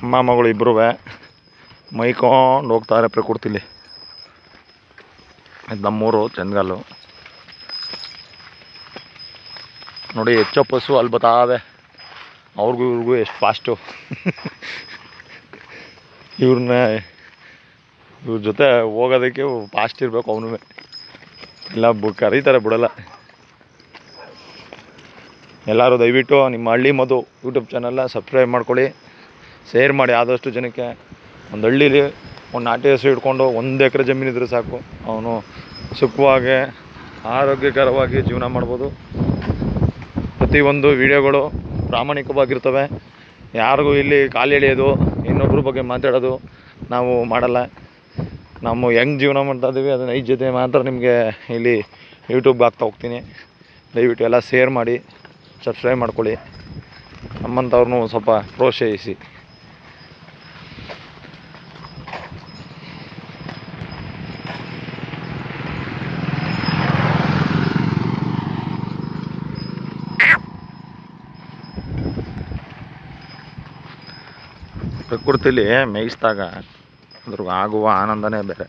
ಅಮ್ಮ, ಮಗಳು ಇಬ್ಬರೂ ಮೈಕೊಂಡು ಹೋಗ್ತಾರೆ ಪ್ರಕೃತಿಲಿ. ನಮ್ಮೂರು ಚಂದಗಲ್ಲು. ನೋಡಿ, ಹೆಚ್ಚು ಪಸು ಅಲ್ಲಿ ಬತ್ತಾವೆ ಅವ್ರಿಗೂ ಇವ್ರಿಗೂ ಎಷ್ಟು ಫಾಸ್ಟು ಇವ್ರನ್ನ, ಇವ್ರ ಜೊತೆ ಹೋಗೋದಕ್ಕೆ ಫಾಸ್ಟ್ ಇರಬೇಕು ಅವನು. ಇಲ್ಲ, ಬು, ಕರೀತಾರೆ, ಬಿಡಲ್ಲ. ಎಲ್ಲರೂ ದಯವಿಟ್ಟು ನಿಮ್ಮ ಹಳ್ಳಿ ಮಧು ಯೂಟ್ಯೂಬ್ ಚಾನಲ್ನ ಸಬ್ಸ್ಕ್ರೈಬ್ ಮಾಡ್ಕೊಳ್ಳಿ. ಶೇರ್ ಮಾಡಿ ಆದಷ್ಟು ಜನಕ್ಕೆ ಒಂದು ಹಳ್ಳೀಲಿ ಒಂದು ನಾಟಿ ಹಸು ಹಿಡ್ಕೊಂಡು ಒಂದು ಎಕರೆ ಜಮೀನಿದ್ರೆ ಸಾಕು. ಅವನು ಸುಖವಾಗಿ, ಆರೋಗ್ಯಕರವಾಗಿ ಜೀವನ ಮಾಡ್ಬೋದು. ಪ್ರತಿಯೊಂದು ವಿಡಿಯೋಗಳು ಪ್ರಾಮಾಣಿಕವಾಗಿರ್ತವೆ. ಯಾರಿಗೂ ಇಲ್ಲಿ ಕಾಲು ಎಳೆಯೋದು ಇನ್ನೊಬ್ಬರ ಬಗ್ಗೆ ಮಾತಾಡೋದು ನಾವು ಮಾಡಲ್ಲ. ನಾವು ಹೆಂಗೆ ಜೀವನ ಮಾಡ್ತಾ ಇದ್ದೀವಿ ಅದನ್ನ ಐದು ಜೊತೆ ಮಾತ್ರ ನಿಮಗೆ ಇಲ್ಲಿ ಯೂಟ್ಯೂಬ್ಗೆ ಹಾಕ್ತಾ ಹೋಗ್ತೀನಿ. ದಯವಿಟ್ಟು ಎಲ್ಲ ಶೇರ್ ಮಾಡಿ ಸಬ್ಸ್ಕ್ರೈಬ್ ಮಾಡ್ಕೊಳ್ಳಿ. ನಮ್ಮಂಥವ್ರನ್ನೂ ಸ್ವಲ್ಪ ಪ್ರೋತ್ಸಾಹಿಸಿ. ಪ್ರಕೃತಿಲಿ ಮೇಯಿಸಿದಾಗ ಅದ್ರ ಆಗುವ ಆನಂದನೇ ಬೇರೆ.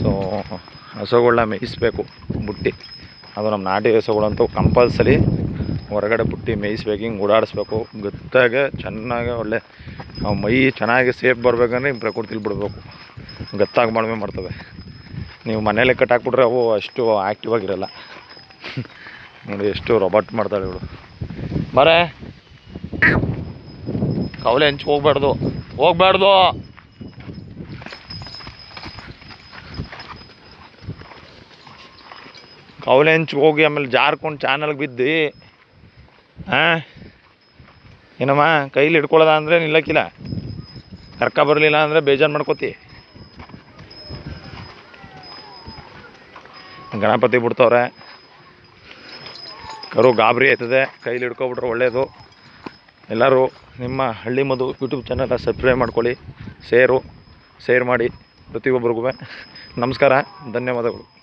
ಸೊ ಹಸುಗಳನ್ನ ಮೇಯಿಸ್ಬೇಕು, ಬುಟ್ಟಿ. ಅದು ನಮ್ಮ ನಾಟಿ ಹಸುಗಳಂತೂ ಕಂಪಲ್ಸರಿ ಹೊರಗಡೆ ಬುಟ್ಟಿ ಮೇಯಿಸ್ಬೇಕು, ಹಿಂಗೆ ಓಡಾಡಿಸ್ಬೇಕು. ಗತ್ತಾಗೆ ಚೆನ್ನಾಗಿ ಒಳ್ಳೆ ಅವು ಮೈ ಚೆನ್ನಾಗಿ ಸೇಫ್ ಬರ್ಬೇಕಂದ್ರೆ ಹಿಂಗೆ ಪ್ರಕೃತಿಲಿ ಬಿಡಬೇಕು. ಗತ್ತಾಗಿ ಮಾಡ್ಮೆ ಮಾಡ್ತವೆ. ನೀವು ಮನೇಲೆ ಕಟ್ಟಾಕ್ಬಿಟ್ರೆ ಅವು ಅಷ್ಟು ಆ್ಯಕ್ಟಿವ್ ಆಗಿರಲ್ಲ. ನೋಡಿ, ಎಷ್ಟು ರೊಬಾಟ್ ಮಾಡ್ತಾಳೆ ಇವಳು. ಬರೇ ಕವಲೆ ಹಂಚ್ ಹೋಗ್ಬಾರ್ದು. ಹೋಗ್ಬಾರ್ದು. ಕವಲೆ ಹಂಚ್ಗೆ ಹೋಗಿ ಆಮೇಲೆ ಜಾರ್ಕೊಂಡು ಚಾನಲ್ಗೆ ಬಿದ್ದು, ಹಾಂ? ಏನಮ್ಮ, ಕೈಲಿ ಹಿಡ್ಕೊಳ್ಳೋದ ಅಂದರೆ ನಿಲ್ಲಕ್ಕಿಲ್ಲ. ಕರ್ಕ ಬರಲಿಲ್ಲ ಅಂದರೆ ಬೇಜಾರು ಮಾಡ್ಕೋತಿ. ಗಣಪತಿ ಬಿಡ್ತವ್ರೆ. ಕರು ಗಾಬರಿ ಆಯ್ತದೆ. ಕೈಲಿ ಹಿಡ್ಕೊಬಿಟ್ರೆ ಒಳ್ಳೆಯದು ಎಲ್ಲರೂ ನಿಮ್ಮ ಹಳ್ಳಿ ಮಧು ಯೂಟ್ಯೂಬ್ ಚಾನಲ್ನ ಸಬ್ಸ್ಕ್ರೈಬ್ ಮಾಡ್ಕೊಳ್ಳಿ ಸೇರು ಶೇರ್ ಮಾಡಿ ಪ್ರತಿಯೊಬ್ಬರಿಗೂ. ನಮಸ್ಕಾರ ಧನ್ಯವಾದಗಳು.